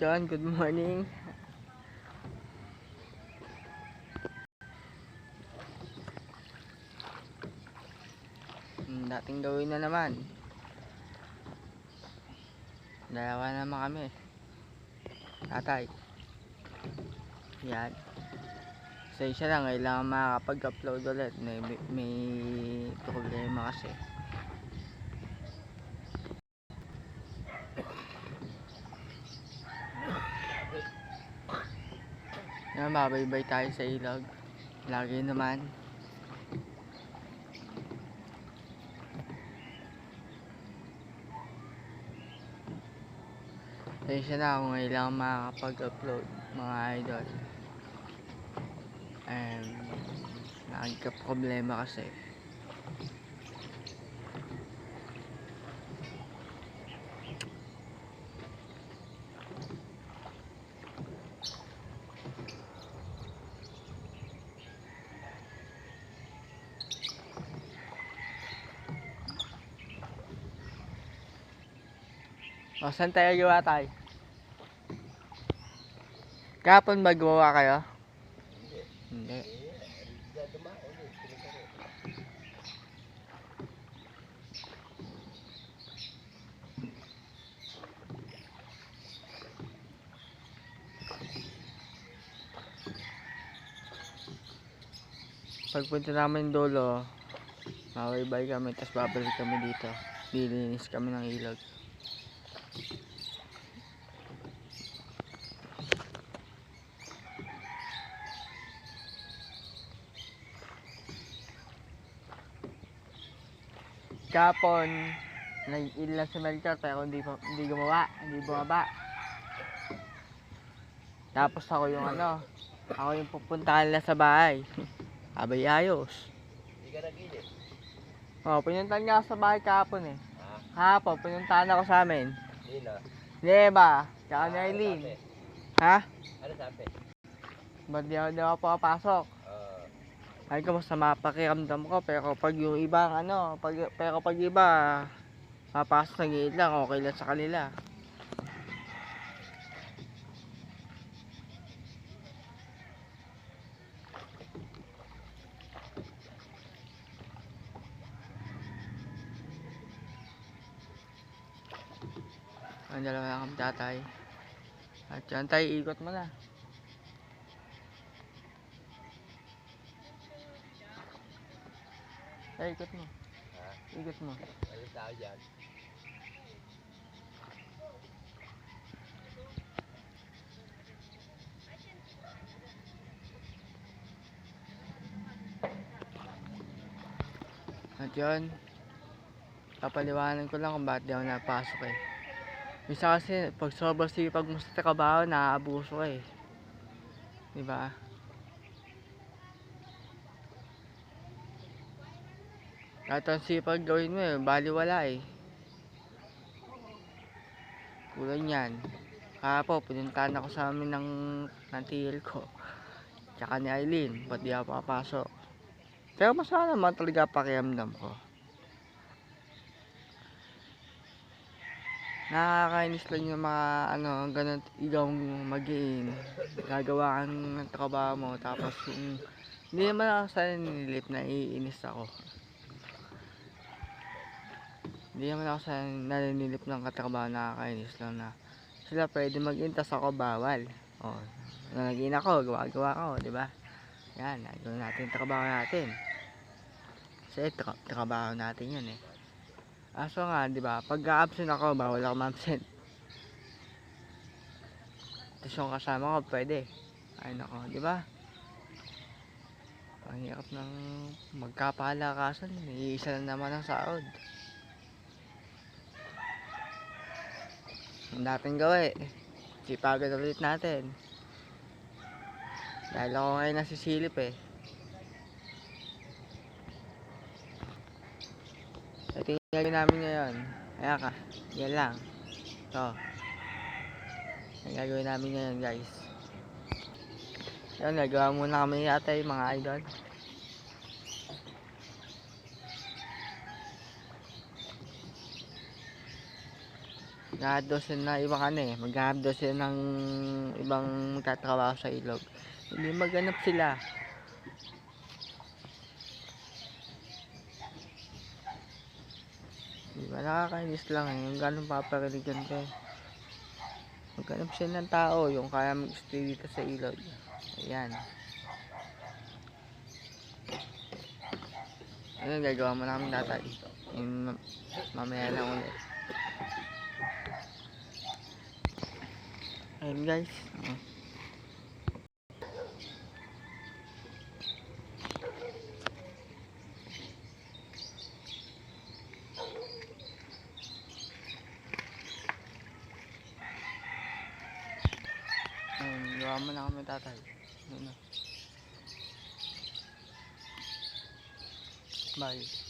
John, good morning. Hmm, dating gawin na naman. Dalawa naman kami. Tatay. Yan. Sa isa lang, kailangan makakapag-upload ulit. May, may problema kasi. Yan, babaybay tayo sa ilog. Lagi naman. Pasensya na kung kailangan makakapag-upload mga idol. Um, nagka-problema kasi. O, saan tayo gawa tayo? Kapon ba gumawa kayo? Hindi. Pagpunta namin dolo, mawaybay kami, tapos babalik kami dito. Lilinis kami ng ilog. Kapon, nag-il lang si Melchor pero hindi, hindi gumawa, hindi bumaba. Tapos ako yung ano, ako yung pupunta nila sa bahay. Abay ayos. Hindi ka nagilid. Oh, pinuntahan niya ako sa bahay kapon eh. Ha? Hapon, pinuntahan ako sa amin. Nino? Leba, tsaka ni Aileen. Ha? Ano sabi? Ba't di ako, di ako papasok? Uh, Ay ko masama pakiramdam ko pero pag yung ibang ano, pag, pero pag iba papasok nag lang, okay lang sa kanila. Ang dalawa kami tatay. At yan tayo, ikot mo na. Ay, ikot mo. ha? Ikot mo. Ano tao dyan? At yun, papaliwanan ko lang kung bakit di ako napasok eh. Bisa kasi, pag sobrang sipag mo sa trabaho, naaabuso ka eh. Di ba? Kahit ang sipag gawin mo eh, baliwala eh. Kulang yan. Kapo, pinuntahan ako sa amin ng, ng TL ko. Tsaka ni Eileen, ba't di ako papasok? Pero masama naman talaga pakiramdam ko. Nakakainis lang yung mga ano, ganun, ikaw mag-in, gagawa ka ng trabaho mo, tapos yung, hindi naman ako sa nilip na iinis ako. Hindi naman ako sa naninilip ng katrabaho nakakainis lang na sila pwede mag-in, tas ako bawal. O, na nag-in ako, gawa-gawa ko, di ba? Yan, nagawin natin trabaho natin. Kasi tra- trabaho natin yan eh. Aso nga, di ba? Pag absent ako, bawal ako ma-absent. Tapos yung kasama ko, pwede. Ay nako, di ba? Ang hirap ng magkapalakasan. Iisa na naman ang sahod. Ang dating gawi. Sipagan ulit natin. Dahil ako ngayon nasisilip eh. Ito yung gagawin namin ngayon. Kaya ka. Yan lang. Ito. Yung gagawin namin ngayon guys. Yan, nagawa muna kami yata yung mga idol. Daw sila na ibang ano eh. Daw sila ng ibang tatrabaho sa ilog. Hindi maghanap sila. Di ba nakakainis lang eh. Yung ganun papariligan ka eh. Maghanap sila ng tao yung kaya mag-stay dito sa ilog. Ayan. Ayun, gagawa mo namin tatay. Yung ma- mamaya lang ulit. Ayun guys. Oh. Gawa mo na kami tatay. Na. Bye.